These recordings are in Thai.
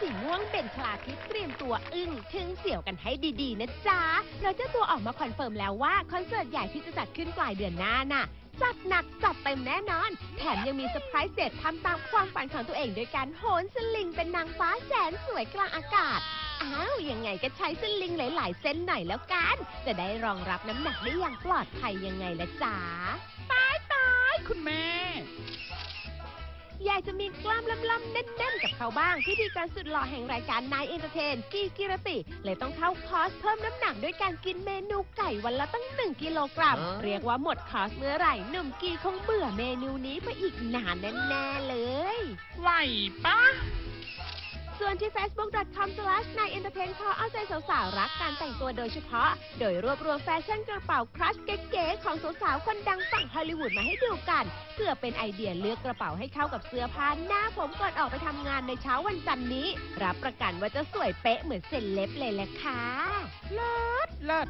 สีม่วงเบ่งคลาทิพย์เตรียมตัวอึ้งทึ่งเสี่ยวกันให้ดีๆนะจ๊ะเพราะเจ้าตัวออกมาคอนเฟิร์มแล้วว่าคอนเสิร์ตใหญ่ที่จะจัดขึ้นปลายเดือนหน้าน่ะจัดหนักจัดเต็มแน่นอน แถมยังมีเซอร์ไพรส์เด็ดทำตามความฝันของตัวเองโดยการโหนสลิงเป็นนางฟ้าแสนสวยกลางอากาศ อ้าว ยังไงก็ใช้สลิงหลาย ๆ เส้นหน่อยแล้วกัน จะได้รองรับน้ำหนักได้อย่างปลอดภัยยังไงละจ๊ะคุณากจะมีกล้ามล่ำๆแน่นๆกับเขาบ้างพิธีกรสุดหล่อแห่งรายการนายเอนเตอร์เทนกีกิรติ เลยต้องเข้าคอร์สเพิ่มน้ำหนักด้วยการกินเมนูไก่วันละตั้งหนึ่งกิโลกรัมอ๋อเรียกว่าหมดคอร์สเมื่อไหร่หนุ่มกีคงเบื่อเมนูนี้ไปอีกนานแน่ๆเลยไหวปะส่วนที่ facebook.com slash นายเอนเตอร์เทนขอเอาใจ สาวๆรักการแต่งตัวโดยเฉพาะ โดยรวบรวมแฟชั่นกระเป๋าครัชเก๋ๆของสาวๆคนดังฝั่งฮอลลีวูดมาให้ดูกัน เพื่อเป็นไอเดียเลือกกระเป๋าให้เข้ากับเสื้อผ้าหน้าผมก่อนออกไปทำงานในเช้าวันจันทร์นี้ รับประกันว่าจะสวยเป๊ะเหมือนเซเลบเลยแหละค่ะ เลิศ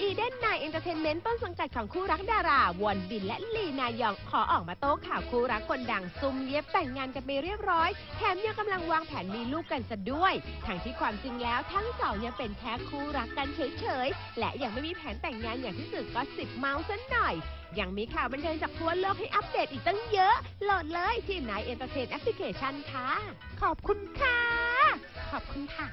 อีเดนนายเอนเตอร์เทนเมนต์ต้นสังกัดของคู่รักดาราวอนบินและลีนายองขอออกมาโต้ข่าวคู่รักคนดังซุ่มเย็บแต่งงานกันไปเรียบร้อย แถมยังกำลังวางแผนมีลูกกันซะด้วยทั้งที่ความจริงแล้วทั้งสองยังเป็นแค่คู่รักกันเฉยๆ และยังไม่มีแผนแต่งงานอย่างที่สื่อก็สิบเมาส์ซะหน่อย ยังมีข่าวบันเทิงจากทั่วโลกให้อัปเดตอีกตั้งเยอะ โหลดเลยที่นายเอนเตอร์เทนแอปพลิเคชันค่ะ ขอบคุณค่ะ ขอบคุณค่ะ